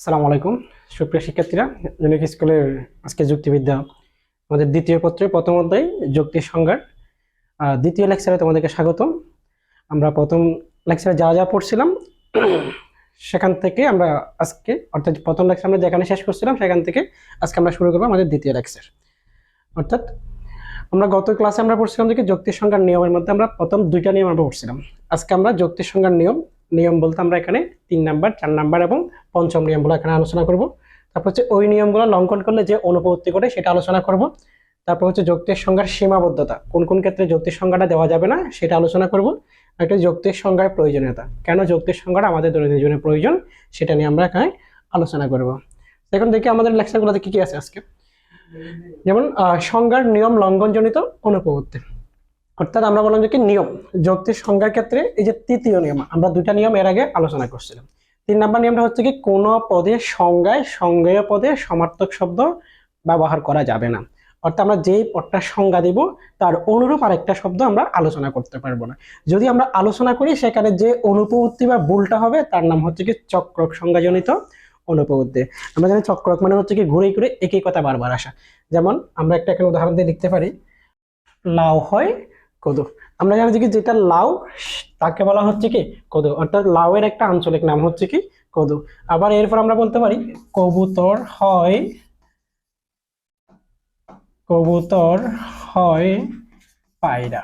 আসসালামু আলাইকুম। সুপ্রিয় শিক্ষার্থীরা জনক স্কুলের আজকে যুক্তিবিদ্যা আমাদের দ্বিতীয় পত্রে প্রথম অধ্যায় যুক্তির সংজ্ঞার দ্বিতীয় লেকচারে তোমাদেরকে স্বাগতম। আমরা প্রথম লেকচারে যা যা পড়ছিলাম, সেখান থেকে আমরা আজকে, অর্থাৎ প্রথম লেকচার আমরা যেখানে শেষ করছিলাম, সেখান থেকে আজকে আমরা শুরু করব আমাদের দ্বিতীয় লেকচার। অর্থাৎ আমরা গত ক্লাসে আমরা পড়ছিলাম যে কি যুক্তির সংজ্ঞার নিয়মের মধ্যে আমরা প্রথম দুইটা নিয়ম আমরা পড়ছিলাম। আজকে আমরা যুক্তির সংজ্ঞার নিয়ম নিয়ম বলতে আমরা এখানে তিন নাম্বার, চার নাম্বার এবং পঞ্চম নিয়মগুলো এখানে আলোচনা করব। তারপর হচ্ছে ওই নিয়মগুলো লঙ্ঘন করলে যে অনুপত্তি করে সেটা আলোচনা করব। তারপর হচ্ছে যৌক্তিক সংজ্ঞার সীমাবদ্ধতা, কোন কোন ক্ষেত্রে যৌক্তিক সংজ্ঞাটা দেওয়া যাবে না সেটা আলোচনা করব। একটা যৌক্তিক সংজ্ঞার প্রয়োজনীয়তা, কেন যৌক্তিক সংজ্ঞাটা আমাদের দৈনন্দিন জীবনে প্রয়োজন সেটা নিয়ে আমরা এখানে আলোচনা করব। এখন দেখি আমাদের লেকচারগুলোতে কি কি আছে আজকে। যেমন সংজ্ঞার নিয়ম লঙ্ঘনজনিত অনুপত্তি অর্থাৎ আমরা বললাম যে কি? নিয়ম। যৌক্তিক সংজ্ঞার ক্ষেত্রে এই যে তৃতীয় নিয়ম, আমরা দুইটা নিয়ম এর আগে আলোচনা করছিলাম। তিন নাম্বার নিয়মটা হচ্ছে কি? কোন পদে সংজ্ঞায় সংজ্ঞেয় পদে সমার্থক শব্দ ব্যবহার করা যাবে না। অর্থাৎ আমরা যেই পদটা সংজ্ঞা দিব, তার অনুরূপ আরেকটা শব্দ আমরা আলোচনা করতে পারব না। যদি আমরা আলোচনা করি, সেখানে যে অনুপত্তি বা ভুলটা হবে, তার নাম হচ্ছে কি? চক্রক সংজ্ঞাজনিত অনুপত্তি আমরা জানি চক্রক মানে হচ্ছে কি? ঘুরে ঘুরে একই কথা বারবার আসা। যেমন আমরা একটা এখানে উদাহরণ দিয়ে লিখতে পারি। লাউ হয় কদু আমরা জানি কি, যেটা লাউ, তাকে বলা হচ্ছে কি কদু অর্থাৎ লাউয়ের একটা আঞ্চলিক নাম হচ্ছে কি কদু আবার এরপর আমরা বলতে পারি, কবুতর হয় কবুতর হয় পায়রা।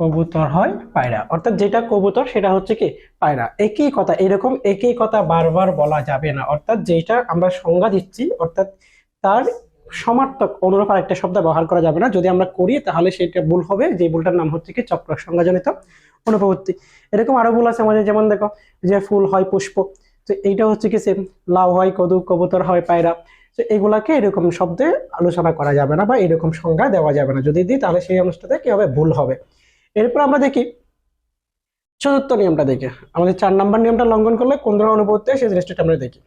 কবুতর হয় পায়রা। অর্থাৎ যেটা কবুতর, সেটা হচ্ছে কি, পায়রা। একই কথা, এরকম একই কথা বারবার বলা যাবে না। অর্থাৎ যেটা আমরা সংজ্ঞা দিচ্ছি, অর্থাৎ তার সমার্থক অনুরূপ আরেকটা শব্দ ব্যবহার করা যাবে না। যদি আমরা করি, তাহলে সেটা ভুল হবে। যে ভুলটার নাম হচ্ছে কি চক্র সংজ্ঞাজনিত অনুপত্তি এরকম আরও ভুল আছে আমাদের, যেমন দেখো, যে ফুল হয় পুষ্প, তো এইটা হচ্ছে কি সেম লাউ হয় কদু, কবুতর হয় পায়রা। তো এগুলাকে এরকম শব্দে আলোচনা করা যাবে না বা এরকম সংজ্ঞা দেওয়া যাবে না। যদি দিই, তাহলে সেই অনুষ্ঠানে কি হবে? ভুল হবে। এরপর আমরা দেখি, চতুর্থ নিয়মটা দেখি। আমাদের চার নাম্বার নিয়মটা লঙ্ঘন করলে কোন ধরনের অনুপত্তি সেই জিনিসটা আমরা দেখি।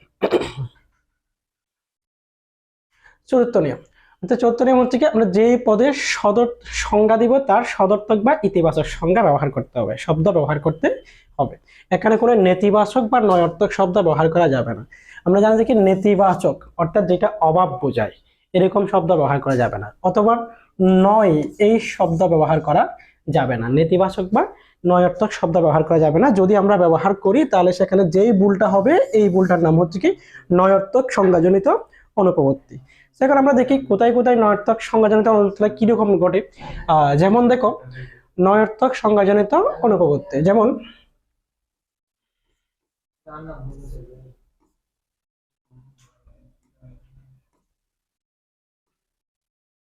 চতুর্থ নিয়ম। অর্থাৎ চতুর্থ নিয়ম হচ্ছে কি, আমরা যেই পদের সদর সংজ্ঞা দিব, তার সদর্থক বা ইতিবাচক সংজ্ঞা ব্যবহার করতে হবে, শব্দ ব্যবহার করতে হবে। এখানে কোনো নেতিবাচক বা নয়ার্থক শব্দ ব্যবহার করা যাবে না। আমরা জানি যে কি নেতিবাচক, অর্থাৎ যেটা অভাব বোঝায়, এরকম শব্দ ব্যবহার করা যাবে না। অথবা নয়, এই শব্দ ব্যবহার করা যাবে না। নেতিবাচক বা নয়ার্থক শব্দ ব্যবহার করা যাবে না। যদি আমরা ব্যবহার করি, তাহলে সেখানে যেই ভুলটা হবে, এই ভুলটার নাম হচ্ছে কি, নয়ার্থক সংজ্ঞাজনিত অনুপবর্তী। সেখানে আমরা দেখি কোথায় কোথায় নয়ার্থক সংজ্ঞাজনিত অনুপবর্তী কীরকম ঘটে। যেমন দেখো নয়ার্থক সংজ্ঞাজনিত অনুপবর্তী। যেমন,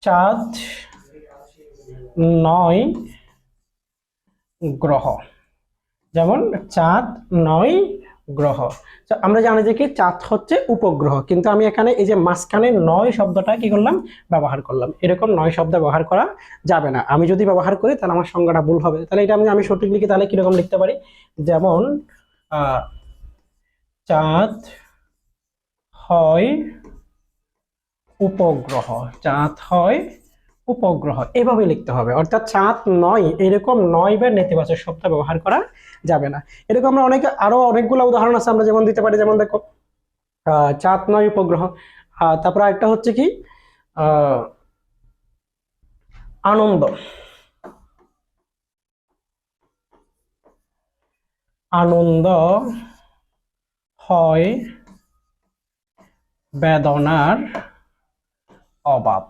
চাঁদ নয় গ্রহ। যেমন, চাঁদ নয় গ্রহ। আমরা জানি যে কি চাঁদ হচ্ছে উপগ্রহ। কিন্তু আমি এখানে এই যে মাঝখানে নয় শব্দটা কি করলাম? ব্যবহার করলাম। এরকম নয় শব্দ ব্যবহার করা যাবে না। আমি যদি ব্যবহার করি, তাহলে আমার সংজ্ঞাটা ভুল হবে। তাহলে এটা আমি আমি সঠিক লিখি, তাহলে কীরকম লিখতে পারি? যেমন চাঁদ হয় উপগ্রহ। চাঁদ হয় উপগ্রহ। এভাবে লিখতে হবে। অর্থাৎ চাঁদ নয়, এরকম নয় বা নেতিবাচক শব্দ ব্যবহার করা যাবে না। এরকম আমরা অনেকে, আরও অনেকগুলো উদাহরণ আছে আমরা যেমন দিতে পারি। যেমন দেখো চাঁদ নয়, উপগ্রহ। তারপর একটা হচ্ছে কি? আনন্দ। আনন্দ হয় বেদনার অভাব।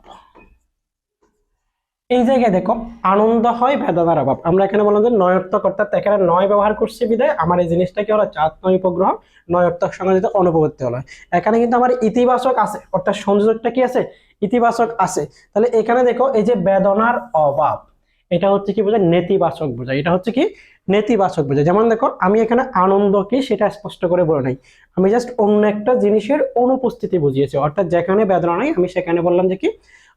এই জায়গায় দেখো, আনন্দ হয় বেদনার অভাব। আমরা এখানে বললাম যে নয়ার্থক অর্থাৎ এখানে নয় ব্যবহার করছে বিদায় আমার এই জিনিসটা কি হলো? চাঁদ নয় উপগ্রহ নয়ার্থক সংযোজিত অনুপবর্তী হলো। এখানে কিন্তু আমার ইতিবাচক আছে, অর্থাৎ সংযোজকটা কি আছে? ইতিবাচক আছে। তাহলে এখানে দেখো, এই যে বেদনার অভাব, এটা হচ্ছে কি বোঝায়? নেতিবাচক বোঝায়। এটা হচ্ছে কি? নেতিবাচক বোঝায়। যেমন দেখো, আমি এখানে আনন্দ কি সেটা স্পষ্ট করে বলে নাই। আমি জাস্ট অন্য একটা জিনিসের অনুপস্থিতি বুঝিয়েছি। অর্থাৎ যেখানে বেদনা নাই, আমি সেখানে বললাম যে কি?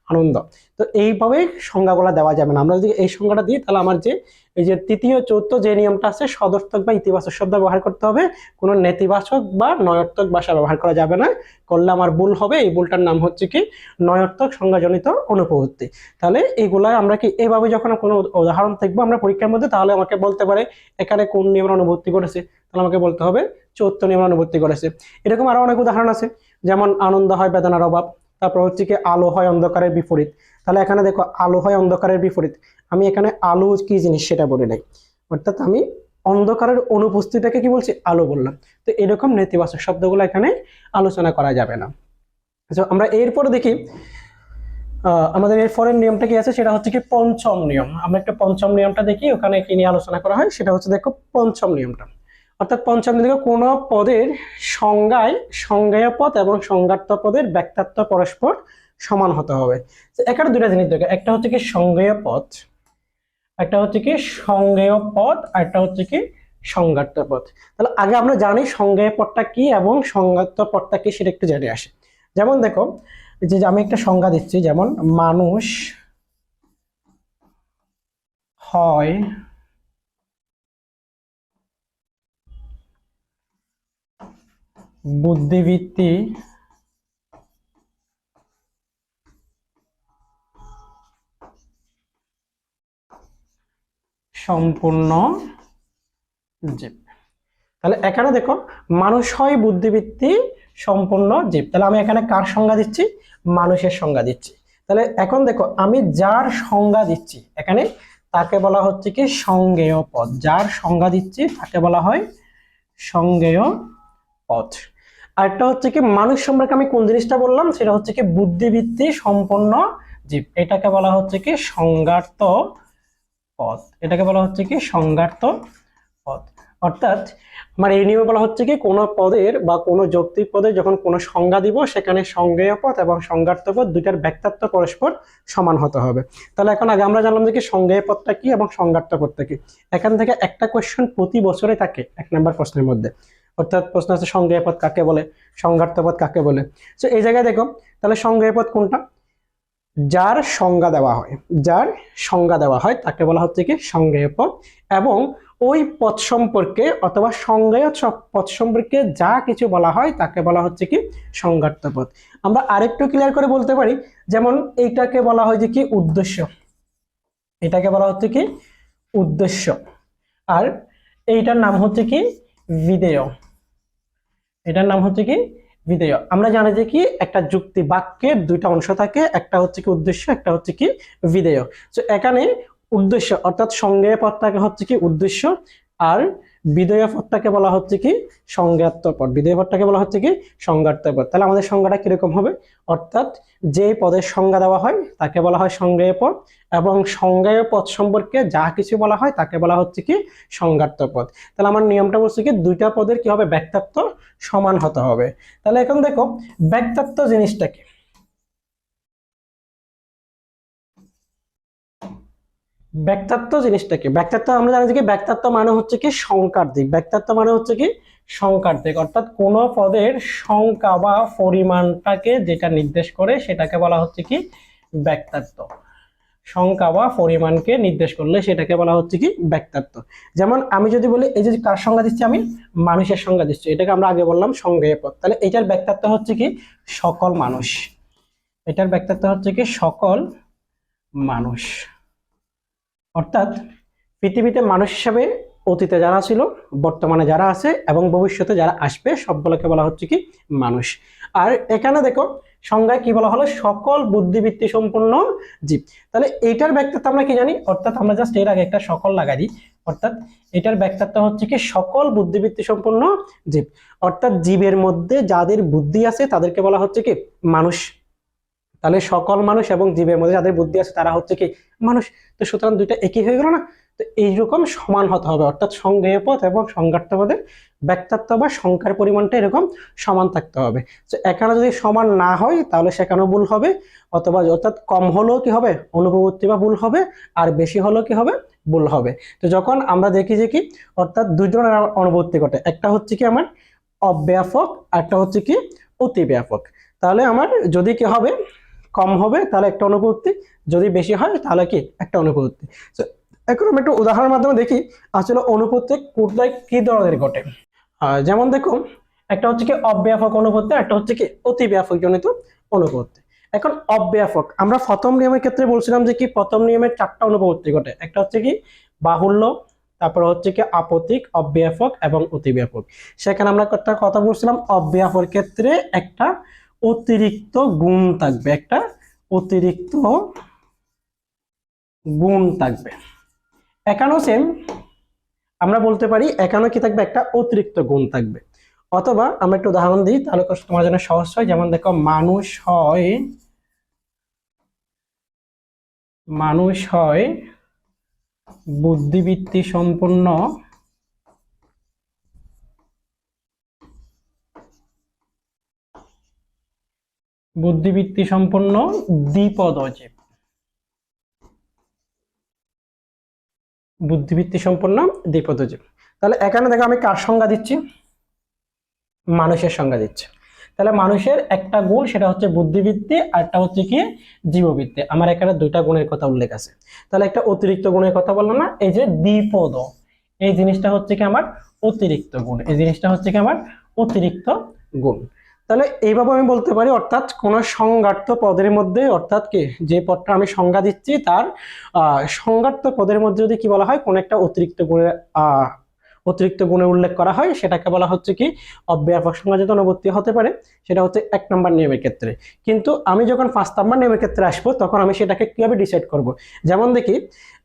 আনন্দ। তো এইভাবে সংজ্ঞাগুলো দেওয়া যাবে না। আমরা যদি এই সংজ্ঞাটা দিই, তাহলে আমার যে, এই যে তৃতীয়, চতুর্থ যে নিয়মটা আছে, সদর্থক বা ইতিবাচক শব্দ ব্যবহার করতে হবে। কোনো নেতিবাচক বা নয়ার্থক ভাষা ব্যবহার করা যাবে না। করলে আমার ভুল হবে। এই ভুলটার নাম হচ্ছে কি? নয়ার্থক সংজ্ঞাজনিত অনুপবর্তি তাহলে এইগুলা আমরা কি এইভাবে যখন কোনো উদাহরণ দেখব আমরা পরীক্ষার মধ্যে, তাহলে আমাকে বলতে পারে, এখানে কোন নিয়মের অনুভূতি করেছে তাহলে আমাকে বলতে হবে চৌত্র নিয়মের অনুভূতি করেছে এরকম আরও অনেক উদাহরণ আছে। যেমন, আনন্দ হয়, বেদনার অভাব। তারপর হচ্ছে কি আলো হয় অন্ধকারের বিপরীত। তাহলে এখানে দেখো আলো হয় অন্ধকারের বিপরীত। আমি এখানে আলো কি জিনিস সেটা বলি নাই। অর্থাৎ আমি অন্ধকারের অনুপস্থিতিটাকে কি বলছি? আলো বললাম। তো এরকম নেতিবাচক শব্দগুলো এখানে আলোচনা করা যাবে না। তো আমরা এরপরে দেখি আমাদের এর পরের নিয়মটা কি আছে? সেটা হচ্ছে কি পঞ্চম নিয়ম। আমরা একটা পঞ্চম নিয়মটা দেখি, ওখানে কি নিয়ে আলোচনা করা হয়? সেটা হচ্ছে দেখো পঞ্চম নিয়মটা। অর্থাৎ পঞ্চম দেখো কোনো পদের সংজ্ঞায় সংজ্ঞায় পদ এবং সংজ্ঞাত্ম পদের ব্যক্তাত্ব পরস্পর সমান হতে হবে। তো এখানে দুটা জিনিস দেখো একটা হচ্ছে কি সংজ্ঞেয় পদ একটা হচ্ছে কি সংজ্ঞেয় পদ আর একটা হচ্ছে কি সংজ্ঞাত্ম পদ তাহলে আগে আমরা জানি সংজ্ঞেয় পদটা কি এবং সংজ্ঞাত্ম পদটা কি সেটা একটু জেনে আসি। যেমন দেখো যে আমি একটা সংজ্ঞা দিচ্ছি, যেমন মানুষ হয় বুদ্ধিবৃত্তি সম্পূর্ণ জীব। তাহলে এখানে দেখো, মানুষ হয় বুদ্ধিবৃত্তি সম্পূর্ণ জীব। তাহলে আমি এখানে কার সংজ্ঞা দিচ্ছি? মানুষের সংজ্ঞা দিচ্ছি। তাহলে এখন দেখো, আমি যার সংজ্ঞা দিচ্ছি, এখানে তাকে বলা হচ্ছে কি? সংজ্ঞেয় পদ। যার সংজ্ঞা দিচ্ছি, তাকে বলা হয় সংজ্ঞেয় পদ। আরেকটা হচ্ছে কি, মানুষ সম্পর্কে আমি কোন জিনিসটা বললাম? সেটা হচ্ছে কি, বুদ্ধিবৃত্তি সম্পন্ন জীব। এটাকে বলা হচ্ছে কি সংজ্ঞার্থ পদ এটাকে বলা হচ্ছে কি সংজ্ঞার্থ পদ অর্থাৎ, আমার এই নিয়মে বলা হচ্ছে কি, কোনো পদের বা কোনো যৌক্তিক পদে যখন কোনো সংজ্ঞা দিব, সেখানে সংজ্ঞেয় পদ এবং সংজ্ঞার্থ পদ দুইটার ব্যক্তাত্ব পরস্পর সমান হতে হবে। তাহলে এখন আগে আমরা জানলাম যে কি, সংজ্ঞেয় পদটা কি এবং সংজ্ঞার্থ পদটা কি। এখান থেকে একটা কোয়েশ্চেন প্রতি বছরে থাকে, এক নম্বর প্রশ্নের মধ্যে। অর্থাৎ প্রশ্ন আছে সংজ্ঞেয় পদ কাকে বলে? সংজ্ঞার্থ পদ কাকে বলে? তো এই জায়গায় দেখো, তাহলে সংজ্ঞেয় পদ কোনটা? যার সংজ্ঞা দেওয়া হয়, যার সংজ্ঞা দেওয়া হয় তাকে বলা হচ্ছে কি? সংজ্ঞেয় পদ এবং ওই পদ সম্পর্কে অথবা সংজ্ঞেয় স- পদ সম্পর্কে যা কিছু বলা হয় তাকে বলা হচ্ছে কি? সংজ্ঞার্থ পদ আমরা আরেকটু ক্লিয়ার করে বলতে পারি, যেমন এইটাকে বলা হয় যে কি? উদ্দেশ্য। এটাকে বলা হচ্ছে কি? উদ্দেশ্য। আর এইটার নাম হচ্ছে কি? বিধেয়। এটার নাম হচ্ছে কি বিধেয়। আমরা জানি যে কি একটা যুক্তি বাক্যের দুইটা অংশ থাকে, একটা হচ্ছে কি উদ্দেশ্য, একটা হচ্ছে কি বিধেয়। তো এখানে উদ্দেশ্য অর্থাৎ সংজ্ঞেয় পদটাকে হচ্ছে কি উদ্দেশ্য আর বিধেয় পদটাকে বলা হচ্ছে কি সংজ্ঞাত্ম পদ। বিধেয় পদটাকে বলা হচ্ছে কি সংজ্ঞাত্ম পদ। তাহলে আমাদের সংজ্ঞাটা কীরকম হবে? অর্থাৎ যে পদের সংজ্ঞা দেওয়া হয় তাকে বলা হয় সংজ্ঞেয় পদ এবং সংজ্ঞেয় পদ সম্পর্কে যা কিছু বলা হয় তাকে বলা হচ্ছে কি সংজ্ঞাত্ম পদ। তাহলে আমার নিয়মটা বলছে কি দুইটা পদের কি হবে? ব্যক্তাত্ব সমান হতে হবে। তাহলে এখন দেখো, ব্যক্তাত্ব জিনিসটা ব্যক্তাত্ব জিনিসটাকে, ব্যক্তাত্ব আমরা জানি যে ব্যক্তাত্ব মানে হচ্ছে কি সংখ্যার দিক, ব্যক্তাত্ব মানে হচ্ছে কি সংখ্যার দিক। অর্থাৎ কোন পদের সংখ্যা বা পরিমাণটাকে যেটা নির্দেশ করে সেটাকে বলা হচ্ছে কি ব্যক্তাত্ব। সংখ্যা বা পরিমাণকে নির্দেশ করলে সেটাকে বলা হচ্ছে কি ব্যক্তাত্ব। যেমন আমি যদি বলি, এই যে কার সংজ্ঞা দিচ্ছি আমি? মানুষের সংজ্ঞা দিচ্ছি। এটাকে আমরা আগে বললাম সংজ্ঞেয় পদ। তাহলে এটার ব্যক্তাত্ব হচ্ছে কি সকল মানুষ। এটার ব্যক্তাত্ব হচ্ছে কি সকল মানুষ। অর্থাৎ পৃথিবীতে মানুষ হিসাবে অতীতে যারা ছিল, বর্তমানে যারা আছে এবং ভবিষ্যতে যারা আসবে, সবগুলোকে বলা হচ্ছে কি মানুষ। আর এখানে দেখো, সংজ্ঞায় কি বলা হলো? সকল বুদ্ধিবৃত্তি সম্পন্ন জীব। তাহলে এইটার ব্যক্তিত্ব আমরা কি জানি? অর্থাৎ আমরা জাস্ট এর আগে একটা সকল লাগাই দিই। অর্থাৎ এটার ব্যক্তিত্ব হচ্ছে কি সকল বুদ্ধিবৃত্তি সম্পন্ন জীব। অর্থাৎ জীবের মধ্যে যাদের বুদ্ধি আছে, তাদেরকে বলা হচ্ছে কি মানুষ। তাহলে সকল মানুষ এবং জীবের মধ্যে যাদের বুদ্ধি আছে তারা হচ্ছে কি, মানুষ। তো সুতরাং দুইটা একই হয়ে গেল না? তো এইরকম সমান হতে হবে। অর্থাৎ সংজ্ঞেয় পদ এবং সংজ্ঞার্থ পদের ব্যক্তাত্ব বা সংখ্যার পরিমাণটা এরকম সমান থাকতে হবে। তো এখানে যদি সমান না হয়, তাহলে সেখানেও ভুল হবে। অথবা অর্থাৎ কম হলেও কি হবে? অনুপবর্তী বা ভুল হবে। আর বেশি হলেও কি হবে? ভুল হবে। তো যখন আমরা দেখি যে কি, অর্থাৎ দুই ধরনের অনুবর্তী ঘটে। একটা হচ্ছে কি আমার অব্যাপক একটা হচ্ছে কি অতি ব্যাপক তাহলে আমার যদি কি হবে কম হবে তাহলে একটা অনুপস্থিতি যদি বেশি হয় তাহলে কি? একটা অনুপস্থিতি So, এখন আমি একটু উদাহরণের মাধ্যমে দেখি আসলে অনুপস্থিতি কোথায় কি ধরনের ঘটে। যেমন দেখো একটা হচ্ছে কি অব্যাপক অনুপস্থিতি একটা হচ্ছে কি অতি ব্যাপক জনিত অনুপস্থিতি এখন অব্যাপক আমরা প্রথম নিয়মের ক্ষেত্রে বলছিলাম যে কি প্রথম নিয়মের চারটা অনুপস্থিতি ঘটে। একটা হচ্ছে কি বাহুল্য তারপর হচ্ছে কি আপতিক অব্যাপক এবং অতিব্যাপক। সেখানে আমরা একটা কথা বলছিলাম অব্যাপক ক্ষেত্রে একটা অতিরিক্ত গুণ থাকবে। একটা অতিরিক্ত গুণ থাকবে। একানো সেম আমরা বলতে পারি একানো কি থাকবে? একটা অতিরিক্ত গুণ থাকবে। অথবা আমরা একটু উদাহরণ দিই, তাহলে তোমার জন্য সহজ হয়। যেমন দেখো, মানুষ হয় মানুষ হয় বুদ্ধিবৃত্তি সম্পন্ন বুদ্ধিবৃত্তি সম্পন্ন দ্বিপদ জীব বুদ্ধিবৃত্তি সম্পন্ন দ্বিপদ জীব তাহলে এখানে দেখো আমি কার সংজ্ঞা দিচ্ছি? মানুষের সংজ্ঞা দিচ্ছি। তাহলে মানুষের একটা গুণ, সেটা হচ্ছে বুদ্ধিবৃত্তি, আর একটা হচ্ছে কি? জীববৃত্তি। আমার এখানে দুইটা গুণের কথা উল্লেখ আছে। তাহলে একটা অতিরিক্ত গুণের কথা বললাম না, এই যে দ্বিপদ, এই জিনিসটা হচ্ছে কি আমার অতিরিক্ত গুণ, এই জিনিসটা হচ্ছে কি আমার অতিরিক্ত গুণ। তাহলে এইভাবে আমি বলতে পারি, অর্থাৎ কোন সংজ্ঞার্থ পদের মধ্যে, অর্থাৎ কি, যে পদটা আমি সংজ্ঞা দিচ্ছি, তার সংজ্ঞার্থ পদের মধ্যে যদি কি বলা হয়, কোন একটা অতিরিক্ত গুণে অতিরিক্ত গুণে উল্লেখ করা হয়, সেটাকে বলা হচ্ছে কি অব্যাপক সংজ্ঞা যেহেতু অনুবর্তী হতে পারে, সেটা হচ্ছে এক নম্বর নিয়মের ক্ষেত্রে। কিন্তু আমি যখন পাঁচ নম্বর নিয়মের ক্ষেত্রে আসব, তখন আমি সেটাকে কীভাবে ডিসাইড করব? যেমন দেখি,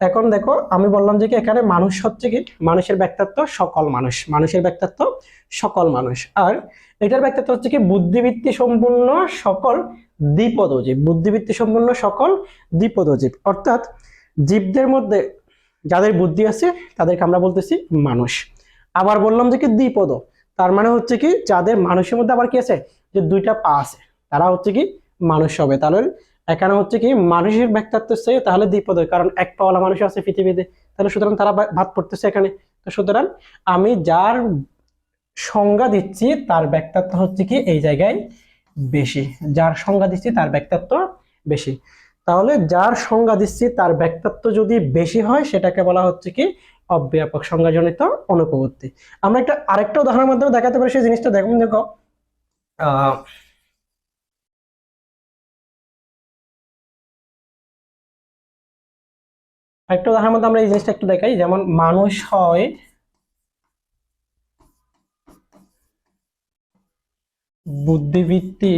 এখন দেখো, আমি বললাম যে কি, এখানে মানুষ হচ্ছে কি, মানুষের ব্যক্তিত্ব সকল মানুষ, মানুষের ব্যক্তিত্ব সকল মানুষ। আর এটার ব্যক্তিত্ব হচ্ছে কি বুদ্ধিবৃত্তি সম্পূর্ণ সকল দ্বিপদজীব, বুদ্ধিবৃত্তি সম্পূর্ণ সকল দ্বিপদজীব। অর্থাৎ জীবদের মধ্যে যাদের বুদ্ধি আছে, তাদেরকে আমরা বলতেছি মানুষ। আবার বললাম যে কি দ্বিপদ, তার মানে হচ্ছে কি যাদের মানুষের মধ্যে আবার কি আছে? যে দুইটা পা আছে, তারা হচ্ছে কি মানুষ হবে। তাহলে এখানে হচ্ছে কি মানুষের ব্যক্তিত্ব হচ্ছে তাহলে দ্বিপদ, কারণ এক পাওয়ালা মানুষ আছে পৃথিবীতে। তাহলে সুতরাং তারা ভাত পড়তেছে এখানে। তো সুতরাং আমি যার সংজ্ঞা দিচ্ছি, তার ব্যক্তিত্ব হচ্ছে কি এই জায়গায় বেশি। যার সংজ্ঞা দিচ্ছি, তার ব্যক্তিত্ব বেশি। তাহলে যার সংজ্ঞা দিচ্ছি, তার ব্যক্তিত্ব যদি বেশি হয়, সেটাকে বলা হচ্ছে কি অব্যাপক সংজ্ঞাজনিত অনুপবর্তী। আমরা একটা আরেকটা উদাহরণের মাধ্যমে দেখাতে পারি, সেই জিনিসটা দেখুন, দেখো। আহ একটা উদাহরণের মধ্যে আমরা এই জিনিসটা একটু দেখাই, যেমন মানুষ হয় বুদ্ধিবৃত্তি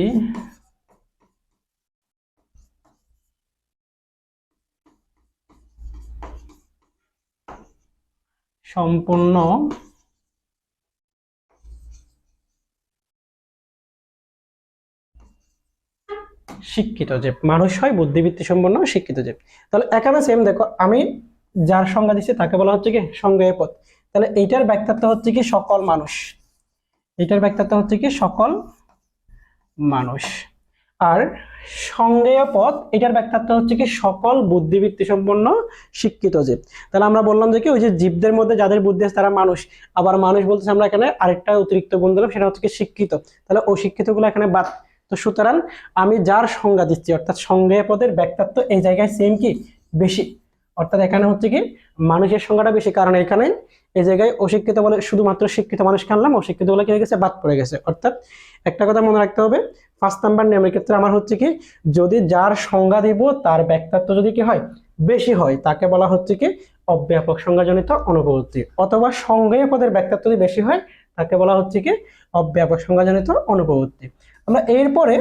সম্পূর্ণ শিক্ষিত যে মানুষ হয়, বুদ্ধিবৃত্তি সম্পন্ন শিক্ষিত যে। তাহলে এখানে সেম দেখো, আমি যার সংজ্ঞা দিচ্ছি, তাকে বলা হচ্ছে কি, সংজ্ঞায় পদ তাহলে এইটার ব্যক্তিত্ব হচ্ছে কি, সকল মানুষ। এইটার ব্যক্তিত্ব হচ্ছে কি সকল মানুষ। আর সংজ্ঞেয় পদ এটার ব্যক্তিত্ব হচ্ছে কি সকল বুদ্ধিবৃত্তি সম্পন্ন শিক্ষিত জীব। তাহলে আমরা বললাম যে কি ওই যে জীবদের মধ্যে যাদের বুদ্ধি আছে তারা মানুষ, আবার মানুষ বলতেছে আমরা এখানে আরেকটা অতিরিক্ত গুণ দিলাম, সেটা হচ্ছে কি শিক্ষিত। তাহলে অশিক্ষিতগুলো এখানে বাদ। তো সুতরাং আমি যার সংজ্ঞা দিচ্ছি, অর্থাৎ সংজ্ঞেয় পদের ব্যক্তিত্ব এই জায়গায় সেম কি? বেশি। অর্থাৎ এখানে হচ্ছে কি মানুষের সংখ্যাটা বেশি, কারণ এখানে এই জায়গায় অশিক্ষিত বলে শুধুমাত্র শিক্ষিত মানুষকে আনলাম অশিক্ষিত বলে কি গেছে? বাদ পড়ে গেছে। অর্থাৎ একটা কথা মনে রাখতে হবে ফার্স্ট নাম্বার নিয়মের ক্ষেত্রে আমার হচ্ছে কি, যদি যার সংজ্ঞা দিব, তার ব্যক্তিত্ব যদি কি হয়? বেশি হয়। তাকে বলা হচ্ছে কি, অব্যাপক সংজ্ঞাজনিত অনুপবর্তী অথবা সংজ্ঞায় পদের ব্যক্তিত্ব যদি বেশি হয়, তাকে বলা হচ্ছে কি, অব্যাপক সংজ্ঞাজনিত অনুপবর্তী আমরা এরপরে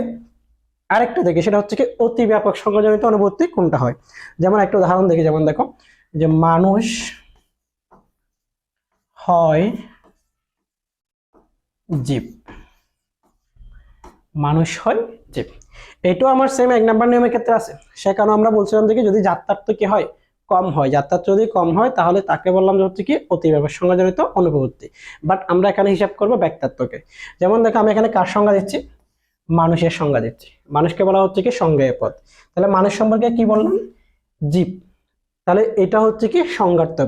আরেকটা দেখি, সেটা হচ্ছে কি অতি ব্যাপক সংজ্ঞাজনিত অনুভূতি কোনটা হয়? যেমন একটা উদাহরণ দেখি, যেমন দেখো, যে মানুষ হয় জীব। মানুষ হয় জীব। এটাও আমার সেম এক নাম্বার নিয়মের ক্ষেত্রে আছে। সে কারণে আমরা বলছিলাম কি, যদি যাত্রার্থ কি হয়, কম হয়। যাত্রার্থ যদি কম হয়, তাহলে তাকে বললাম যে হচ্ছে কি অতি ব্যাপক সংজ্ঞাজনিত অনুপবর্তী বাট আমরা এখানে হিসাব করব ব্যক্তিত্বকে। যেমন দেখো, আমি এখানে কার সংজ্ঞা দিচ্ছি মানুষের সংজ্ঞা দিচ্ছি মানুষকে বলা হচ্ছে কি সংজ্ঞায় পদ তাহলে মানুষ সম্পর্কে কি বললাম? জীব। তাহলে এটা হচ্ছে কি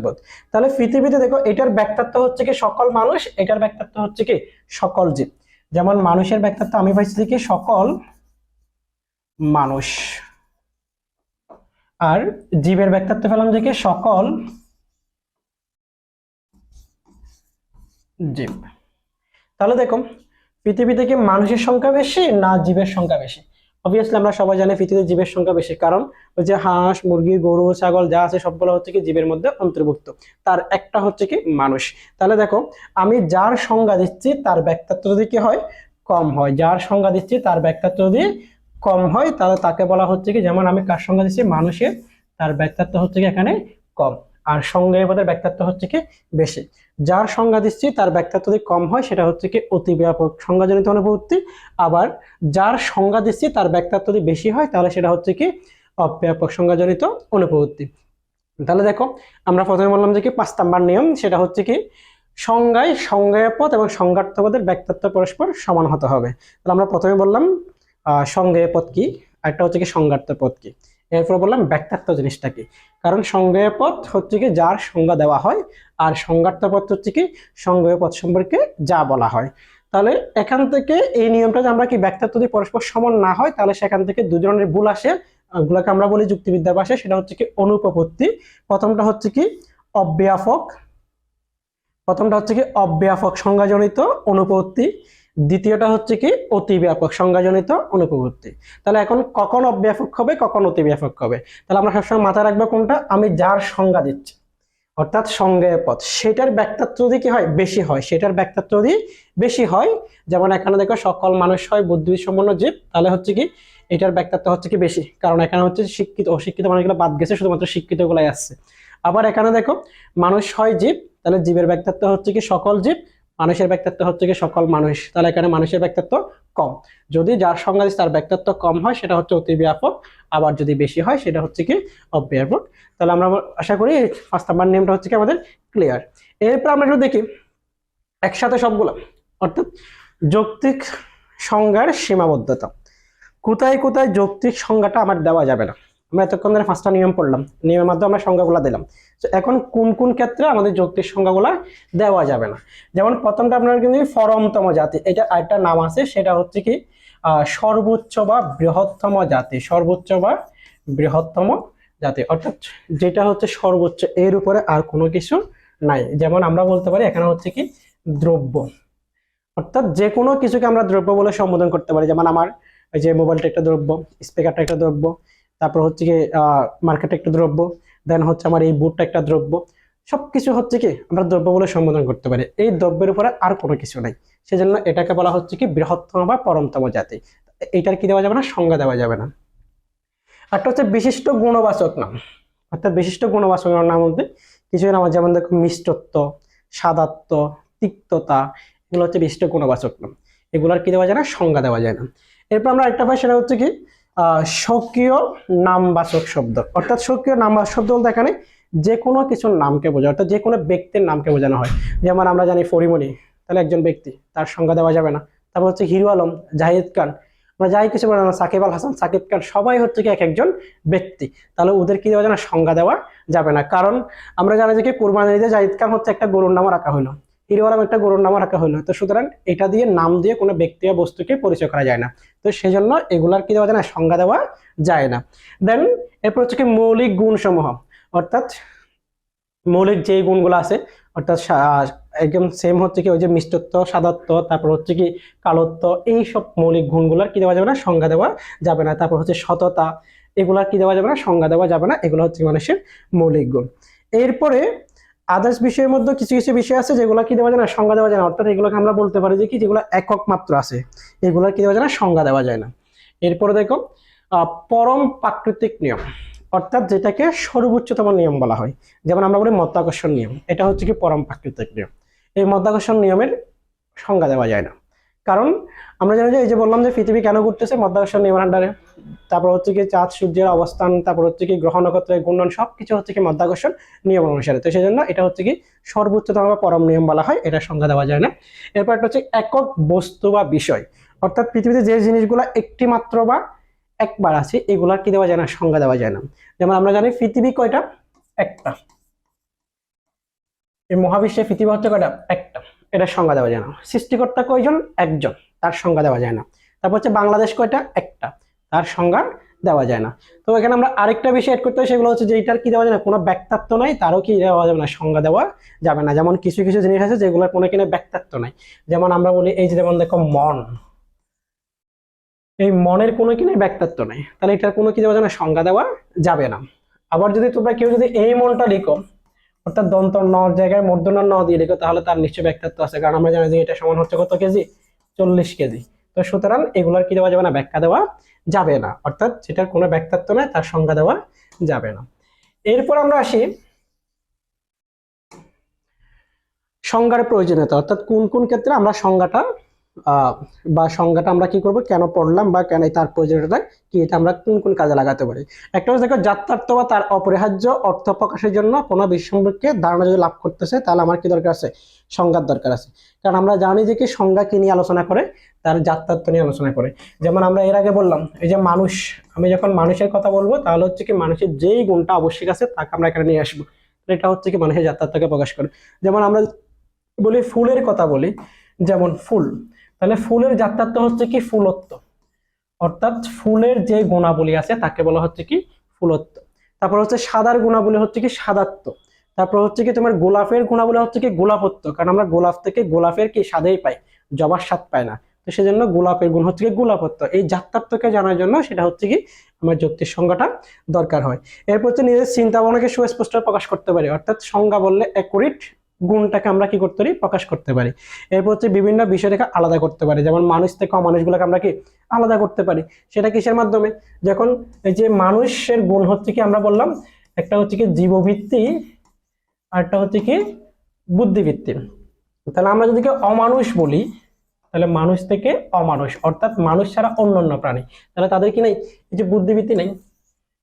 পদ তাহলে পৃথিবীতে দেখো, এটার ব্যক্তিত্ব হচ্ছে কি সকল মানুষ, এটার ব্যক্তিত্ব হচ্ছে কি সকল জীব। যেমন মানুষের ব্যক্তিত্ব আমি পাইছি কি সকল মানুষ। আর জীবের ব্যক্তিত্ব পেলাম যে কি সকল জীব। তাহলে দেখো, পৃথিবীতে কি মানুষের সংখ্যা বেশি না জীবের সংখ্যা বেশি? অবভিয়াসলি আমরা সবাই জানি পৃথিবীতে জীবের সংখ্যা বেশি। কারণ যে হাঁস, মুরগি, গরু, ছাগল, যা আছে, সবগুলো হচ্ছে কি জীবের মধ্যে অন্তর্ভুক্ত। তার একটা হচ্ছে কি মানুষ। তাহলে দেখো, আমি যার সংজ্ঞা দিচ্ছি, তার ব্যক্তিত্ব যদি কি হয়? কম হয়। যার সংজ্ঞা দিচ্ছি, তার ব্যক্তিত্ব যদি কম হয়, তাহলে তাকে বলা হচ্ছে কি, যেমন আমি কার সংজ্ঞা দিচ্ছি? মানুষের। তার ব্যক্তিত্ব হচ্ছে কি এখানে কম। আর সংজ্ঞায় পদের ব্যক্তিত্ব হচ্ছে কি বেশি। যার সংজ্ঞা দিচ্ছি তার ব্যক্তিত্ব যদি কম হয়, সেটা হচ্ছে কি অতি ব্যাপক সংজ্ঞাজনিত অনুভূতি। আবার যার সংজ্ঞা দিচ্ছি তার ব্যক্তিত্ব যদি বেশি হয়, তাহলে সেটা হচ্ছে কি অব্যাপক সংজ্ঞাজনিত অনুপলব্ধি তাহলে দেখো, আমরা প্রথমে বললাম যে কি পাঁচ নাম্বার নিয়ম, সেটা হচ্ছে কি সংজ্ঞায় সংজ্ঞাপদ এবং সংজ্ঞার্থপদের ব্যক্তিত্ব পরস্পর সমান হতে হবে। তাহলে আমরা প্রথমে বললাম সংজ্ঞাপদ কি? একটা হচ্ছে কি সংজ্ঞার্থপদ কি? এরপর বললাম ব্যক্তিত্ব জিনিসটা কি? কারণ সংজ্ঞাপদ হচ্ছে কি যার সংজ্ঞা দেওয়া হয়, আর সংজ্ঞার্থপদ হচ্ছে কি সংজ্ঞাপদ সম্পর্কে যা বলা হয়। তাহলে এখান থেকে এই নিয়মটা যে আমরা কি ব্যক্তিত্ব যদি পরস্পর সমান না হয়, তাহলে সেখান থেকে দু ধরনের ভুল আসে। ওগুলোকে আমরা বলি যুক্তিবিদ্যার ভাষায় সেটা হচ্ছে কি অনুপপত্তি। প্রথমটা হচ্ছে কি অব্যাপক। প্রথমটা হচ্ছে কি অব্যাপক সংজ্ঞাজনিত অনুপত্তি দ্বিতীয়টা হচ্ছে কি অতিব্যাপক, সংজ্ঞাজনিত অনুপপত্তি তাহলে এখন কখন অব্যাপক হবে, কখন অতি ব্যাপক হবে? তাহলে আমরা সবসময় মাথায় রাখব কোনটা? আমি যার সংজ্ঞা দিচ্ছি, অর্থাৎ সংজ্ঞায় পথ। সেটার ব্যক্তিত্ব যদি কি হয়? বেশি হয়। সেটার ব্যক্তিত্ব যদি বেশি হয়, যেমন এখানে দেখো সকল মানুষ হয়, বুদ্ধি সম্পন্ন জীব, তাহলে হচ্ছে কি এটার ব্যক্তিত্ব হচ্ছে কি বেশি। কারণ এখানে হচ্ছে শিক্ষিত, অশিক্ষিত মানুষগুলো বাদ গেছে, শুধুমাত্র শিক্ষিত গুলাই আসছে। আবার এখানে দেখো মানুষ হয় জীব, তাহলে জীবের ব্যক্তিত্ব হচ্ছে কি সকল জীব মানুষের ব্যক্তিত্ব হচ্ছে কি সকল মানুষ। তাহলে এখানে মানুষের ব্যক্তিত্ব কম। যদি যার সংজ্ঞা তার ব্যক্তিত্ব কম হয়, সেটা হচ্ছে অতি ব্যাপক। আবার যদি বেশি হয়, সেটা হচ্ছে কি অব্যাপক। তাহলে আমরা আশা করি পাঁচ নাম্বার নিয়মটা হচ্ছে কি আমাদের ক্লিয়ার এরপর আমরা একটু দেখি একসাথে সবগুলো। অর্থাৎ যৌক্তিক সংজ্ঞার সীমাবদ্ধতা। কোথায় কোথায় যৌক্তিক সংজ্ঞাটা আমার দেওয়া যাবে না? আমরা এতক্ষণ ধরে পাঁচটা নিয়ম পড়লাম। নিয়মের মাধ্যমে আমরা সংজ্ঞাগুলো দিলাম। তো এখন কোন কোন ক্ষেত্রে আমাদের যৌক্তিক সংজ্ঞাগুলো দেওয়া যাবে না? যেমন প্রথমটা আপনার কিন্তু ফরমতম জাতি, এটা আরেকটা নাম আছে, সেটা হচ্ছে কি সর্বোচ্চ বা বৃহত্তম জাতি, সর্বোচ্চ বা বৃহত্তম জাতি। অর্থাৎ যেটা হচ্ছে সর্বোচ্চ, এর উপরে আর কোনো কিছু নাই। যেমন আমরা বলতে পারি এখানে হচ্ছে কি, দ্রব্য। অর্থাৎ যে কোনো কিছুকে আমরা দ্রব্য বলে সম্বোধন করতে পারি। যেমন আমার যে মোবাইলটা একটা দ্রব্য, স্পিকারটা একটা দ্রব্য তারপর হচ্ছে কি মার্কেটটা একটা দ্রব্য দেন হচ্ছে আমার এই বুটটা একটা দ্রব্য। সবকিছু হচ্ছে কি, আমরা দ্রব্য বলে সম্বোধন করতে পারি। এই দ্রব্যের উপরে আর কোনো কিছু নাই। সেজন্য এটাকে বলা হচ্ছে কি, বৃহত্তম বা পরমতম জাতি। এটার কি দেওয়া যাবে না? সংজ্ঞা দেওয়া যাবে না। একটা হচ্ছে বিশিষ্ট গুণবাচক নাম। অর্থাৎ বিশিষ্ট গুণবাচক নাম মধ্যে কিছু নাম যেমন দেখো মিষ্টত্ব, সাদাত্ব, তিক্ততা, এগুলো হচ্ছে বিশিষ্ট গুণবাচক নাম। এগুলোর কি দেওয়া যায় না? সংজ্ঞা দেওয়া যায় না। এরপর আমরা একটা পাই, সেটা হচ্ছে কি স্বকীয় নামবাচক শব্দ। অর্থাৎ স্বকীয় নামবাচক শব্দ বলতে এখানে যে কোনো কিছুর নামকে বোঝায়, অর্থাৎ যে কোনো ব্যক্তির নামকে বোঝানো হয়। যেমন আমরা জানি ফরিমণি তাহলে একজন ব্যক্তি, তার সংজ্ঞা দেওয়া যাবে না। তারপর হচ্ছে হিরো আলম, জাহিদ খান। আমরা যাই কিছু বলি না, সাকিব আল হাসান, সাকিব খান, সবাই হচ্ছে কি এক একজন ব্যক্তি। তাহলে ওদের কি দেওয়া যায় না? সংজ্ঞা দেওয়া যাবে না। কারণ আমরা জানি যে কি কোরবানি ঈদে জাহিদ খান হচ্ছে একটা গরুর নামও রাখা হলো হিরো একটা গরুর নামও রাখা হলো তো সুতরাং এটা দিয়ে নাম দিয়ে কোনো ব্যক্তি বা বস্তুকে পরিচয় করা যায় না। তো সেই জন্য এগুলার কি দেওয়া যায় না, সংজ্ঞা দেওয়া যায় না। দেন এরপর হচ্ছে কি মৌলিক গুণ সমূহ অর্থাৎ মৌলিক যে গুণগুলো আছে, অর্থাৎ একদম সেম হচ্ছে কি ওই যে মিষ্টত্ব, সাদত্ব, তারপর হচ্ছে কি কালত্ব এই সব মৌলিক গুণগুলোর কি দেওয়া যাবে না, সংজ্ঞা দেওয়া যাবে না। তারপর হচ্ছে সততা, এগুলার কি দেওয়া যাবে না, সংজ্ঞা দেওয়া যাবে না। এগুলো হচ্ছে মানুষের মৌলিক গুণ। এরপরে আদার্স বিষয়ের মধ্যে কিছু কিছু বিষয় আছে যেগুলো কি দেওয়া যায় না, সংজ্ঞা দেওয়া যায় না। অর্থাৎ এগুলোকে আমরা বলতে পারি যে কি, যেগুলো একক মাত্র আছে। এগুলো কি দেওয়া যায় না, সংজ্ঞা দেওয়া যায় না। এরপরে দেখো পরম প্রাকৃতিক নিয়ম। অর্থাৎ যেটাকে সর্বোচ্চতম নিয়ম বলা হয়। যেমন আমরা বলি মধ্যাকর্ষণ নিয়ম। এটা হচ্ছে কি পরম প্রাকৃতিক নিয়ম। এই মধ্যাকর্ষণ নিয়মের সংজ্ঞা দেওয়া যায় না। কারণ আমরা জানি যে এই যে বললাম যে পৃথিবী কেন ঘুরতেছে মধ্যাকর্ষণ নিয়মের আন্ডারে তারপর হচ্ছে কি চাঁদ, সূর্যের অবস্থান, তারপর হচ্ছে কি গ্রহ, নক্ষত্রের ঘূর্ণন সবকিছু হচ্ছে কি মধ্যাকর্ষণ নিয়ম অনুসারে। তো সেই জন্য এটা হচ্ছে কি সর্বোচ্চতম বা পরম নিয়ম বলা হয়, এটা সংজ্ঞা দেওয়া যায় না। এরপর একটা হচ্ছে একক বস্তু বা বিষয়। অর্থাৎ পৃথিবীতে যে জিনিসগুলো একটি মাত্র বা একবার আছে, এগুলার কি দেওয়া যায় না, সংজ্ঞা দেওয়া যায় না। যেমন আমরা জানি পৃথিবী কয়টা? একটা। এই মহাবিশ্বে পৃথিবী হচ্ছে কয়টা? একটা। এটা সংজ্ঞা দেওয়া যায় না। সৃষ্টিকর্তা কয়জন? একজন। তার সংজ্ঞা দেওয়া যায় না। তারপর হচ্ছে বাংলাদেশ কয়টা? একটা। তার সংজ্ঞা দেওয়া যায় না। তো এখানে আমরা আরেকটা বিষয় অ্যাড করতে হয় সেগুলো হচ্ছে যে এটার কি দেওয়া যায় না? কোনো ব্যক্তাত্ব নাই, তারও কি দেওয়া যাবে না? সংজ্ঞা দেওয়া যাবে না। যেমন কিছু কিছু জিনিস আছে যেগুলোর কোনো কিনা ব্যক্তাত্ব নাই। যেমন আমরা বলি, এই যে যেমন দেখো মন। এই মনের কোনো কিনা ব্যক্তাত্ব নাই। তাহলে এটার কোনো কি দেওয়া যাবে না? সংজ্ঞা দেওয়া যাবে না। আবার যদি তোমরা কেউ যদি এই মনটা লিখো অর্থাৎ দন্ত ন জায়গায় মূর্ধন্য ন দিয়ে লিখো তাহলে তার নিশ্চয় ব্যক্তিত্ব আছে। কারণ আমরা জানি যে এটা সমান হচ্ছে কত কেজি? চল্লিশ কেজি। তো সুতরাং এগুলার কি দেওয়া যাবে না? ব্যাখ্যা দেওয়া যাবে না। অর্থাৎ যেটার কোনো ব্যক্তিত্ব নাই, তার সংজ্ঞা দেওয়া যাবে না। এরপর আমরা আসি সংজ্ঞার প্রয়োজনীয়তা। অর্থাৎ কোন কোন ক্ষেত্রে আমরা সংজ্ঞাটা বা সংজ্ঞাটা আমরা কি করব? কেন পড়লাম বা কেন তার প্রয়োজনীয়তা, কি এটা আমরা কোন কোন কাজে লাগাতে পারি? একটা হচ্ছে দেখো যাত্রার্থ বা তার অপরিহার্য অর্থ প্রকাশের জন্য কোনো বিষয় ধারণা যদি লাভ করতেছে, তাহলে আমার কি দরকার আছে? সংজ্ঞার দরকার আছে। কারণ আমরা জানি যে কি সংজ্ঞা কি নিয়ে আলোচনা করে, তার যাত্রার্থ নিয়ে আলোচনা করে। যেমন আমরা এর আগে বললাম, এই যে মানুষ, আমি যখন মানুষের কথা বলব, তাহলে হচ্ছে কি মানুষের যেই গুণটা আবশ্যক আছে, তাকে আমরা এখানে নিয়ে আসব। এটা হচ্ছে কি মানুষের যাত্রার্থকে প্রকাশ করে। যেমন আমরা বলি ফুলের কথা বলি, যেমন ফুল। তাহলে ফুলের যাত্রার্থ হচ্ছে কি ফুলত্ব। অর্থাৎ ফুলের যে গুণাবলী আছে তাকে বলা হচ্ছে কি ফুলত্ব। তারপর হচ্ছে সাদার গুণাবলী হচ্ছে কি সাদাত্ব তারপর হচ্ছে কি তোমার গোলাপের গুণাবলী হচ্ছে কি গোলাপত্ব, কারণ আমরা গোলাপ থেকে গোলাপের কি সাদেই পাই, জবার স্বাদ পাই না। তো সেজন্য গোলাপের গুণ হচ্ছে কি গোলাপত্ব। এই যাত্রাত্বকে জানার জন্য সেটা হচ্ছে কি আমার যুক্তির সংজ্ঞাটা দরকার হয়। এরপর হচ্ছে নিজের চিন্তা ভাবনাকে সুস্পষ্ট প্রকাশ করতে পারি, অর্থাৎ সংজ্ঞা বললে অ্যাকুরেট গুণটাকে আমরা কি করতে পারি? প্রকাশ করতে পারি। এরপর হচ্ছে বিভিন্ন বিষয়টাকে আলাদা করতে পারি। যেমন মানুষ থেকে অমানুষগুলোকে আমরা কি আলাদা করতে পারি? সেটা কিসের মাধ্যমে? যখন এই যে মানুষের গুণ হচ্ছে কি আমরা বললাম, একটা হচ্ছে কি জীবভিত্তি আর একটা হচ্ছে কি বুদ্ধিভিত্তি তাহলে আমরা যদি অমানুষ বলি, তাহলে মানুষ থেকে অমানুষ, অর্থাৎ মানুষ ছাড়া অন্যান্য প্রাণী। তাহলে তাদের কি নাই? এই যে বুদ্ধিবৃত্তি নাই।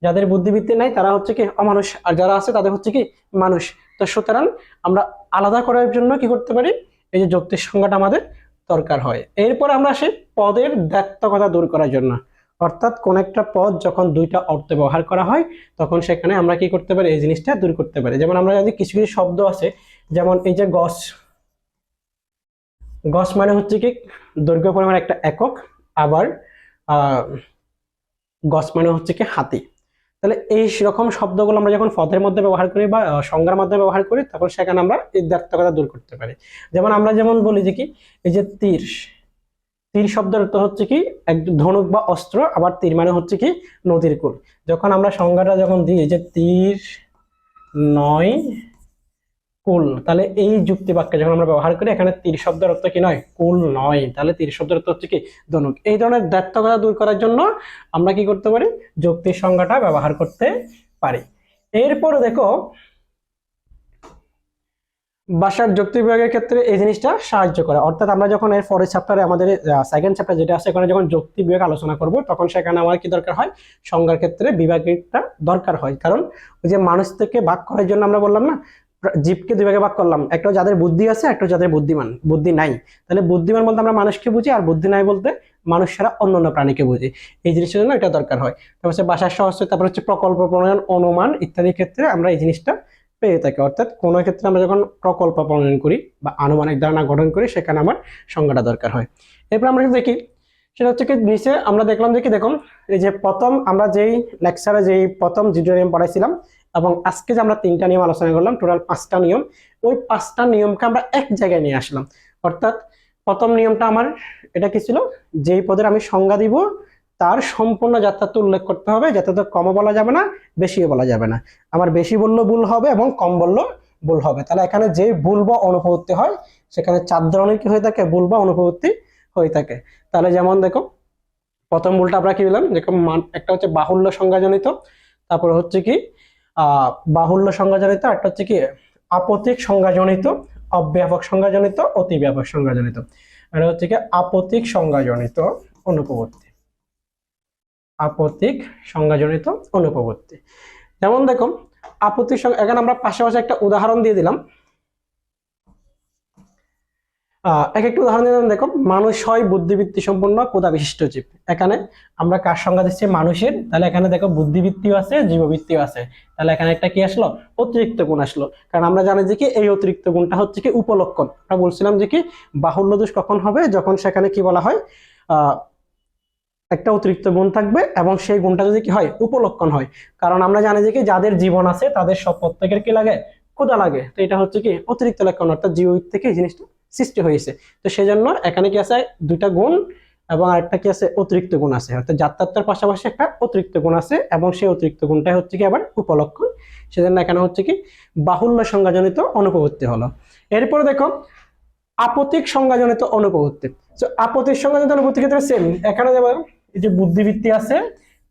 যাদের বুদ্ধিবৃত্তি নাই, তারা হচ্ছে কি অমানুষ। আর যারা আছে, তাদের হচ্ছে কি মানুষ। তো সুতরাং আমরা আলাদা করার জন্য কি করতে পারি? এই যে যুক্তির সংজ্ঞাটা আমাদের দরকার হয়। এরপর আমরা আসি পদের দ্ব্যর্থকতা দূর করার জন্য। অর্থাৎ কোন একটা পদ যখন দুইটা অর্থ ব্যবহার করা হয়, তখন সেখানে আমরা কি করতে পারি? এই জিনিসটা দূর করতে পারি। যেমন আমরা জানি কিছু কিছু শব্দ আছে, যেমন এই যে গস গস মানে হচ্ছে কি দৈর্ঘ্য পরিমাণ একটা একক, আবার গস মানে হচ্ছে কি হাতি। তাহলে এই রকম শব্দগুলো আমরা যখন পদের মধ্যে ব্যবহার করি বা সংজ্ঞার মাধ্যমে ব্যবহার করি, তখন সেখানে আমরা এই দ্বার্থকতা দূর করতে পারি। যেমন আমরা যেমন বলি যে কি, এই যে তীর তীর শব্দের অর্থ হচ্ছে কি, এক ধনুক বা অস্ত্র, আবার তীর মানে হচ্ছে কি, নদীর কুল। যখন আমরা সংজ্ঞাটা যখন দিই যে তীর নয় কুল। তাহলে এই যুক্তি বাক্যে যখন আমরা ব্যবহার করি, এখানে তীর শব্দের অর্থ কি নয়? কুল নয়। তাহলে তীর শব্দের অর্থ হচ্ছে কি? ধনুক এই ধরনের দ্ব্যর্থকতা দূর করার জন্য আমরা কি করতে পারি? যুক্তির সংজ্ঞাটা ব্যবহার করতে পারি। এরপরে দেখো, ভাষার যুক্তি বিভাগের ক্ষেত্রে এই জিনিসটা সাহায্য করে। অর্থাৎ আমরা যখন এর পরের চ্যাপ্টারে আমাদের সেকেন্ড চ্যাপ্টার যেটা আছে, এখানে যখন যুক্তি বিভাগ আলোচনা করব, তখন সেখানে আমার কি দরকার হয়? সংজ্ঞার ক্ষেত্রে বিভাগটা দরকার হয়। কারণ ওই যে মানুষ থেকে ভাগ করার জন্য আমরা বললাম না? জীবকে দুই ভাগে ভাগ করলাম। একটা যাদের বুদ্ধি আছে, একটা যাদের বুদ্ধিমান, বুদ্ধি নাই। তাহলে বুদ্ধিমান বলতে আমরা মানুষকে বুঝি, আর বুদ্ধি নাই বলতে মানুষ ছাড়া অন্য প্রাণীকে বুঝি। এই জিনিসের জন্য এটা দরকার হয়। তারপর হচ্ছে ভাষার সহজ তারপর হচ্ছে প্রকল্প, প্রণয়ন, অনুমান ইত্যাদি ক্ষেত্রে আমরা এই জিনিসটা পেয়ে থাকি। অর্থাৎ কোনো ক্ষেত্রে আমরা যখন প্রকল্প প্রণয়ন করি বা আনুমানিক ধারণা গঠন করি, সেখানে আমার সংজ্ঞাটা দরকার হয়। এরপর আমরা দেখি, সেটা হচ্ছে কি, নিচে আমরা দেখলাম যে কি, দেখুন, এই যে প্রথম আমরা যেই লেকচারে যেই প্রথম জিডিও পড়াইছিলাম এবং আজকে যে আমরা তিনটা নিয়ম আলোচনা করলাম টোটাল পাঁচটা নিয়ম, ওই পাঁচটা নিয়মকে আমরা এক জায়গায় নিয়ে আসলাম। অর্থাৎ প্রথম নিয়মটা আমার, এটা কি ছিল? যেই পদের আমি সংজ্ঞা দিব, তার সম্পূর্ণ যাত্রাতে উল্লেখ করতে হবে যাতে তো কমও বলা যাবে না, বেশিও বলা যাবে না। আমার বেশি বললেও ভুল হবে এবং কম বললেও ভুল হবে। তাহলে এখানে যে ভুল বা অনুপত্তি হয়, সেখানে চার ধরনের কি হয়ে থাকে? ভুল বা অনুপত্তি হয়ে থাকে। তাহলে যেমন দেখো, প্রথম ভুলটা আমরা কি দিলাম দেখো একটা হচ্ছে বাহুল্য সংজ্ঞাজনিত, তারপর হচ্ছে কি? বাহুল্য সংজ্ঞাজনিত একটা হচ্ছে কি আপতিক সংজ্ঞাজনিত, অব্যাপক সংজ্ঞাজনিত অতি ব্যাপক সংজ্ঞাজনিত। এটা হচ্ছে কি আপতিক সংজ্ঞাজনিত অনুপবর্তী। আপতিক সংজ্ঞাজনিত অনুপবর্তী। যেমন দেখো আপত্তির সংজ্ঞা, এখানে আমরা পাশাপাশি একটা উদাহরণ দিয়ে দিলাম। এক একটা উদাহরণ দিলাম দেখো, মানুষ হয় বুদ্ধিবৃত্তি সম্পন্ন কোদা বিশিষ্ট জীব। এখানে আমরা কার সংজ্ঞা দিচ্ছি? মানুষের। তাহলে এখানে দেখো, বুদ্ধিবৃত্তিও আছে, জীববৃত্তিও আছে। তাহলে এখানে একটা কি আসলো? অতিরিক্ত গুণ আসলো। কারণ আমরা জানি যে কি, এই অতিরিক্ত গুণটা হচ্ছে কি উপলক্ষণ। আমরা বলছিলাম যে কি, বাহুল্য দোষ কখন হবে? যখন সেখানে কি বলা হয় একটা অতিরিক্ত গুণ থাকবে এবং সেই গুণটা যদি কি হয়, উপলক্ষণ হয়। কারণ আমরা জানি যে কি, যাদের জীবন আছে, তাদের সব প্রত্যেকের কি লাগে? ক্ষুধা লাগে। তো এটা হচ্ছে কি, অতিরিক্ত লক্ষণ। অর্থাৎ জীবিত থেকে এই জিনিসটা সৃষ্টি হয়েছে। তো সেজন্য এখানে কি আছে? দুইটা গুণ এবং আরেকটা কি আছে? অতিরিক্ত গুণ আছে। অর্থাৎ যাত্রাত্মার পাশাপাশি একটা অতিরিক্ত গুণ আছে এবং সেই অতিরিক্ত গুণটাই হচ্ছে কি আবার উপলক্ষণ। সেজন্য এখানে হচ্ছে কি বাহুল্য সংজ্ঞাজনিত অনুপবর্তি হলো। এরপরে দেখো, আপতিক সংজ্ঞাজনিত অনুপবর্তি তো আপতিক সংজ্ঞাজনিত অনুপবর্তি ক্ষেত্রে সেম এখানে যেমন এই যে বুদ্ধিবৃত্তি আছে,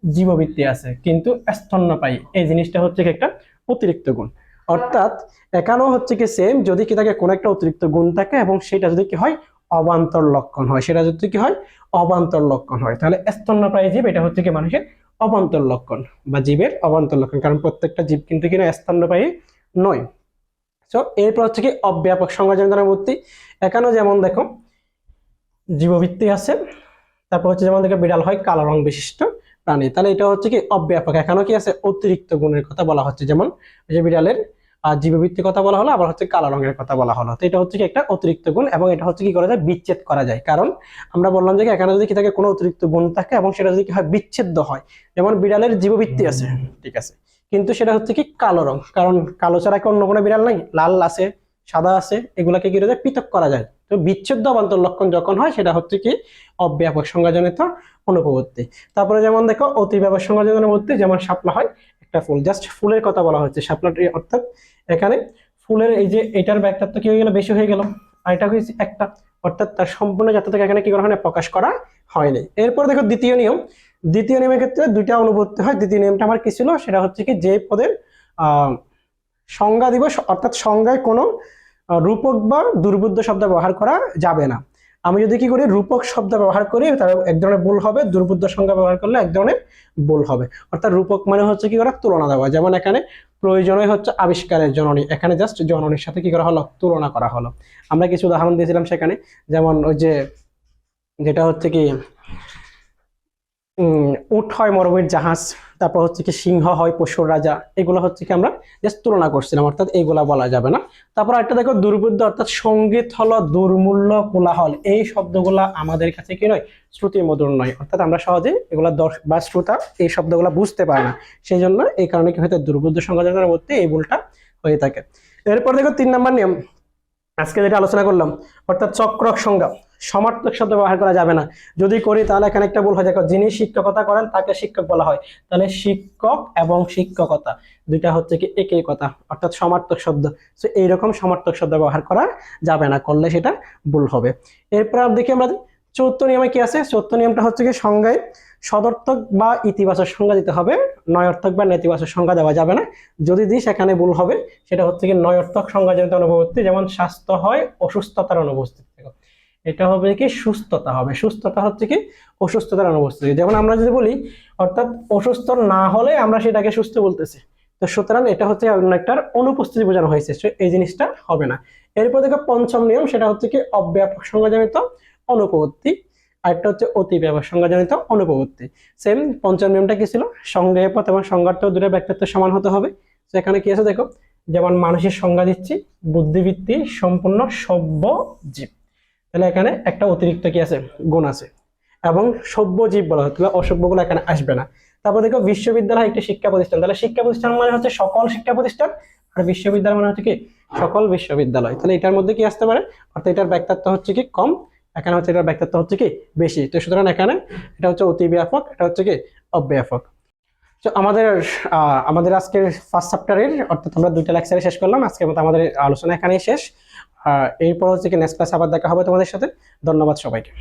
জীববৃত্তি আছে, কিন্তু স্তন্যপায়ী। এই জিনিসটা হচ্ছে কি একটা অতিরিক্ত গুণ। অর্থাৎ এখানেও হচ্ছে কি সেম যদি কি থাকে কোনো একটা অতিরিক্ত গুণ থাকে এবং সেটা যদি কি হয়, অবান্তর লক্ষণ হয়। সেটা যদি কি হয়, অবান্তর লক্ষণ হয়। তাহলে স্তন্যপ্রায়ী জীব, এটা হচ্ছে কি মানুষের অবান্তর লক্ষণ বা জীবের অবান্তর লক্ষণ। কারণ প্রত্যেকটা জীব কিন্তু কিনা স্তন্যপ্রায়ী নয়। তো এরপর হচ্ছে কি অব্যাপক সংজ্ঞাজনিত এখানেও যেমন দেখো জীবভিত্তি আছে, তারপর হচ্ছে যেমন দেখো বিড়াল হয়, কালো রং বিশিষ্ট প্রাণী। তাহলে এটা হচ্ছে কি অব্যাপক। এখানেও কি আছে? অতিরিক্ত গুণের কথা বলা হচ্ছে। যেমন যে বিড়ালের আর জীবভিত্তির কথা বলা হলো আবার হচ্ছে কালো রঙের কথা বলা হলো। তো এটা হচ্ছে কি একটা অতিরিক্ত গুণ এবং এটা হচ্ছে কি করা যায়? বিচ্ছেদ করা যায়। কারণ আমরা বললাম যে এখানে যদি কি থাকে কোনো অতিরিক্ত গুণ থাকে এবং সেটা যদি কি হয় বিচ্ছেদ্য হয়। যেমন বিড়ালের জীবভিত্তি আছে ঠিক আছে। কিন্তু সেটা হচ্ছে কি কালো রং। কারণ কালো ছাড়া কি অন্য কোনো বিড়াল নাই? লাল আছে সাদা আছে এগুলাকে কি করা যায়? পৃথক করা যায়। তো বিচ্ছেদ্য অবান্তর লক্ষণ যখন হয় সেটা হচ্ছে কি অব্যাপক সংজ্ঞাজনিত অনুপবর্তি। তারপরে যেমন দেখো অতি ব্যাপক সংজ্ঞাজনিত অনুপবর্তি যেমন শাপলা হয় একটা ফুল জাস্ট ফুলের কথা বলা হচ্ছে শাপলাটি অর্থাৎ এখানে ফুলের এই যে এটার ব্যাগটা তো কি হয়ে গেল? বেশি হয়ে গেল। আর এটা হয়েছে একটা, অর্থাৎ তার সম্পূর্ণ যাত্রাটাকে এখানে কি করা হয় না, প্রকাশ করা হয়নি। এরপর দেখো দ্বিতীয় নিয়ম। দ্বিতীয় নিয়মের ক্ষেত্রে দুইটা অনুভূতি হয়। দ্বিতীয় নিয়মটা আমার কি ছিল? সেটা হচ্ছে কি যে পদের সংজ্ঞা দিবস, অর্থাৎ সংজ্ঞায় কোনো রূপক বা দুর্বুদ্ধ শব্দ ব্যবহার করা যাবে না। আমি যদি কি করি, রূপক শব্দ ব্যবহার করি, তাহলে এক ধরনের ভুল হবে, দুর্বুদ্ধ সংজ্ঞা ব্যবহার করলে এক ধরনের ভুল হবে। অর্থাৎ রূপক মানে হচ্ছে কি করা? তুলনা দেওয়া। যেমন এখানে প্রয়োজনই হচ্ছে আবিষ্কারের জননী। এখানে জাস্ট জননীর সাথে কি করা হলো? তুলনা করা হলো। আমরা কিছু উদাহরণ দিয়েছিলাম সেখানে। যেমন ওই যে, যেটা হচ্ছে কি উট হয়, মরুভূমির জাহাজ, তারপর হচ্ছে কি সিংহ হয়, পশুর রাজা, এগুলো হচ্ছে কি আমরা জাস্ট তুলনা করছিলাম, অর্থাৎ এইগুলা বলা যাবে না। তারপর একটা দেখো, দুর্বুদ্ধ, অর্থাৎ সংগীত হলো দুর্মূল্য কোলাহল। এই শব্দগুলা আমাদের কাছে কি নয় শ্রুতি মধুর নয়। অর্থাৎ আমরা সহজে এগুলা দর্শ- বা শ্রোতা এই শব্দগুলা বুঝতে পারে না। সেই জন্য এই কারণে কি হয়তো দুর্বুদ্ধ সংযোজনের মধ্যে এই ভুলটা হয়ে থাকে। এরপর দেখো, তিন নম্বর নিয়ম। আজকে যেটা আলোচনা করলাম, অর্থাৎ চক্রক সংজ্ঞা সমার্থক শব্দ ব্যবহার করা যাবে না। যদি করি তাহলে এখানে একটা ভুল হয় দেখো যিনি শিক্ষকতা করেন, তাকে শিক্ষক বলা হয়। তাহলে শিক্ষক এবং শিক্ষকতা দুইটা হচ্ছে কি একই কথা, অর্থাৎ সমার্থক শব্দ। তো এইরকম সমার্থক শব্দ ব্যবহার করা যাবে না। করলে সেটা ভুল হবে। এরপর দেখি আমরা চৌথ নিয়মে কি আছে? চৌথ নিয়মটা হচ্ছে কি সংজ্ঞায় সদর্থক বা ইতিবাচক সংজ্ঞা দিতে হবে। নয়ার্থক বা নেতিবাচক সংজ্ঞা দেওয়া যাবে না। যদি দিই সেখানে ভুল হবে। সেটা হচ্ছে কি নয়ার্থক সংজ্ঞাজনিত অনুপস্থিতি, যেমন স্বাস্থ্য হয়, অসুস্থতার অনুপস্থিতি। এটা হবে কি সুস্থতা হবে। সুস্থতা হচ্ছে কি অসুস্থতার অনুপস্থিতি। যেমন আমরা যদি বলি, অর্থাৎ অসুস্থ না হলে আমরা সেটাকে সুস্থ বলতেছি। তো সুতরাং এটা হচ্ছে অন্য একটার অনুপস্থিতি বোঝানো হয়েছে এই জিনিসটা হবে না। এরপর দেখো পঞ্চম নিয়ম, সেটা হচ্ছে কি অব্যাপক সংজ্ঞাজনিত অনুপবর্তি আরেকটা হচ্ছে অতি ব্যাপক সংজ্ঞাজনিত অনুপবর্তি সেম পঞ্চম নিয়মটা কি ছিল? সংজ্ঞায় পথ এবং সংজ্ঞার্থ দুটো ব্যক্তিত্ব সমান হতে হবে। তো এখানে কি আছে দেখো, যেমন মানুষের সংজ্ঞা দিচ্ছি, বুদ্ধিবৃত্তি, সম্পূর্ণ সভ্য জীব। তাহলে এখানে একটা অতিরিক্ত কি আছে? গুণ আছে। এবং সভ্য জীব বলা তাহলে অসভ্যগুলো এখানে আসবে না। তারপর দেখো, বিশ্ববিদ্যালয় একটি শিক্ষা প্রতিষ্ঠান। তাহলে শিক্ষা প্রতিষ্ঠান মানে হচ্ছে সকল শিক্ষা প্রতিষ্ঠান, আর বিশ্ববিদ্যালয় মানে হচ্ছে কি সকল বিশ্ববিদ্যালয়। তাহলে এটার মধ্যে কি আসতে পারে? অর্থাৎ এটার ব্যাখ্যাত্ব হচ্ছে কি কম, এখানে হচ্ছে এটার ব্যাখ্যাত্ব হচ্ছে কি বেশি। তো সুতরাং এখানে এটা হচ্ছে অতি ব্যাপক, এটা হচ্ছে কি অব্যাপক। তো আমাদের আমাদের আজকের ফার্স্ট চ্যাপ্টারের অর্থাৎ আমরা দুইটা লেকচারে শেষ করলাম। আজকের মতো আমাদের আলোচনা এখানেই শেষ। এরপর হচ্ছে কি নেক্সট ক্লাস আবার দেখা হবে তোমাদের সাথে। ধন্যবাদ সবাইকে।